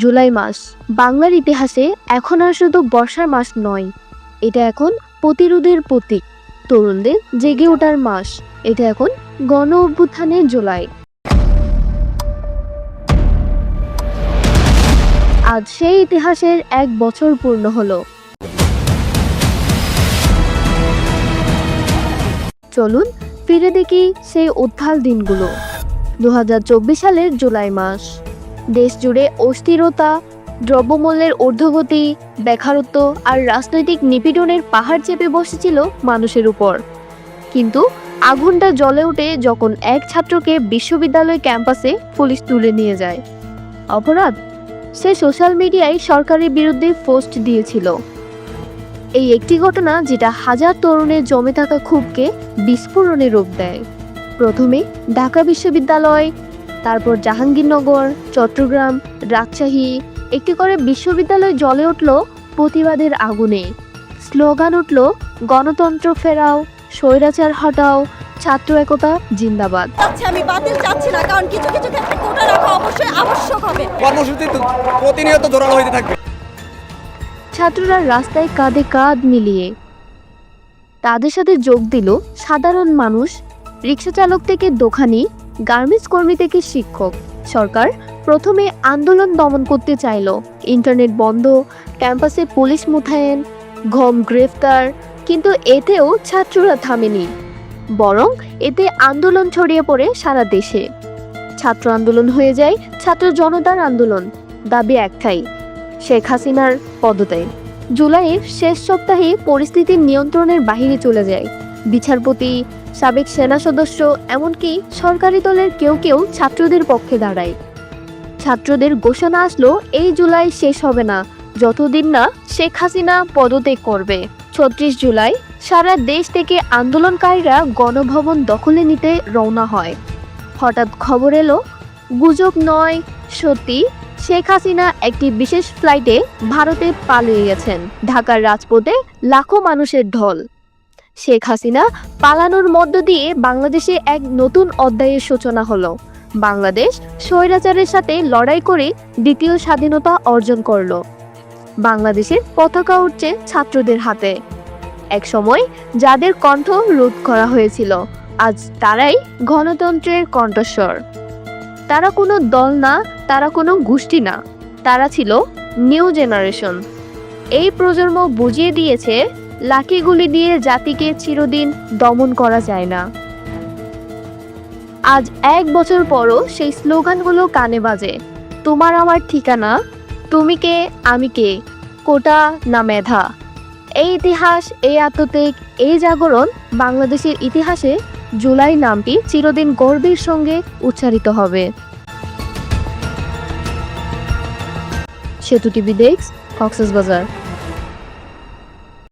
জুলাই মাস। বাংলার ইতিহাসে এখন আর শুধু বর্ষার মাস নয়, এটা এখন প্রতিরোধের প্রতীক। তরুণদের জেগে ওঠার মাস, এটা এখন গণ অভ্যুত্থানের জুলাই। আজ সেই ইতিহাসের এক বছর পূর্ণ হলো। চলুন ফিরে দেখি সেই উত্থাল দিনগুলো। দু হাজার চব্বিশ সালের জুলাই মাস। দেশ জুড়ে অস্থিরতা, দ্রব্যমূল্যের ঊর্ধ্বগতি, বেকারত্ব আর রাজনৈতিক নিপীড়নের পাহাড় চেপে বসেছিল মানুষের উপর। কিন্তু আগুনটা জ্বলে ওঠে যখন এক ছাত্রকে বিশ্ববিদ্যালয় ক্যাম্পাসে পুলিশ তুলে নিয়ে যায়। অপরাধ? সে সোশ্যাল মিডিয়ায় সরকারের বিরুদ্ধে পোস্ট দিয়েছিল। এই একটি ঘটনা যেটা হাজার তরুণের জমে থাকা ক্ষোভকে বিস্ফোরণে রূপ দেয়। প্রথমে ঢাকা বিশ্ববিদ্যালয় তারপর জাহাঙ্গীরনগর চট্টগ্রাম রাজশাহী একটি করে বিশ্ববিদ্যালয় জ্বলে উঠল প্রতিবাদের আগুনে। স্লোগান উঠল গণতন্ত্র ফেরাও স্বৈরাচার হটাও ছাত্র একতা জিন্দাবাদ। চাচ্ছি আমি বাতিল চাচ্ছি না কারণ কিছু কিছু ক্ষেত্রে কোটা রাখা অবশ্যই আবশ্যক হবে। কর্মসূচি প্রতিনিয়ত জোরালো হইতে থাকবে। ছাত্ররা রাস্তায় কাঁধে কাঁধ মিলিয়ে তাদের সাথে যোগ দিল সাধারণ মানুষ, রিক্সা চালক থেকে দোকানি, গার্মেন্টস কর্মী থেকে শিক্ষক। সরকার প্রথমে আন্দোলন দমন করতে চাইল। ইন্টারনেট বন্ধ, ক্যাম্পাসে পুলিশ মোতায়েন, ঘম গ্রেফতার, কিন্তু এতেও ছাত্ররা থামেনি। বরং এতে আন্দোলন ছড়িয়ে পড়ে সারা দেশে। ছাত্র আন্দোলন হয়ে যায় ছাত্র জনতার আন্দোলন, দাবি একটাই। শেখ হাসিনার পদত্যাগ। জুলাইয়ের শেষ সপ্তাহে পরিস্থিতি নিয়ন্ত্রণের বাহিরে চলে যায়। বিচারপতি, সাবেক সেনা সদস্য, এমনকি সরকারি দলের কেউ কেউ ছাত্রদের পক্ষে দাঁড়ায়। ছাত্রদের ঘোষণা আসলো, এই জুলাই শেষ হবে না। যতদিন না শেখ হাসিনা পদত্যাগ করবে। ছত্রিশ জুলাই সারা দেশ থেকে আন্দোলনকারীরা গণভবন দখলে নিতে রওনা হয়। হঠাৎ খবর এলো, গুজব নয়, সত্যি শেখ হাসিনা একটি বিশেষ ফ্লাইটে ভারতে পালিয়ে গেছেন। ঢাকার রাজপথে লাখো মানুষের ঢল। শেখ হাসিনা পালানোর মধ্য দিয়ে বাংলাদেশে এক নতুন অধ্যায়ের সূচনা হলো। বাংলাদেশ স্বৈরাচারের সাথে লড়াই করে দ্বিতীয় স্বাধীনতা অর্জন করল। বাংলাদেশের পতাকা উঠছে ছাত্রদের হাতে। এক সময় যাদের কণ্ঠ রোধ করা হয়েছিল, আজ তারাই গণতন্ত্রের কণ্ঠস্বর। তারা কোনো দল না, তারা কোনো গোষ্ঠী না। তারা ছিল নিউ জেনারেশন। এই প্রজন্ম বুঝিয়ে দিয়েছে, লাঠিগুলি দিয়ে জাতিকে চিরদিন দমন করা যায় না। আজ এক বছর পরও সেই স্লোগানগুলো কানে বাজে, তোমার আমার ঠিকানা, তুমি কে, আমি কে, কোটা না মেধা। এই ইতিহাস, এই আত্মত্যাগ, এই জাগরণ বাংলাদেশের ইতিহাসে জুলাই নামটি চিরদিন গর্বের সঙ্গে উচ্চারিত হবে। সেতু টিভি ডেস্ক কক্সবাজার।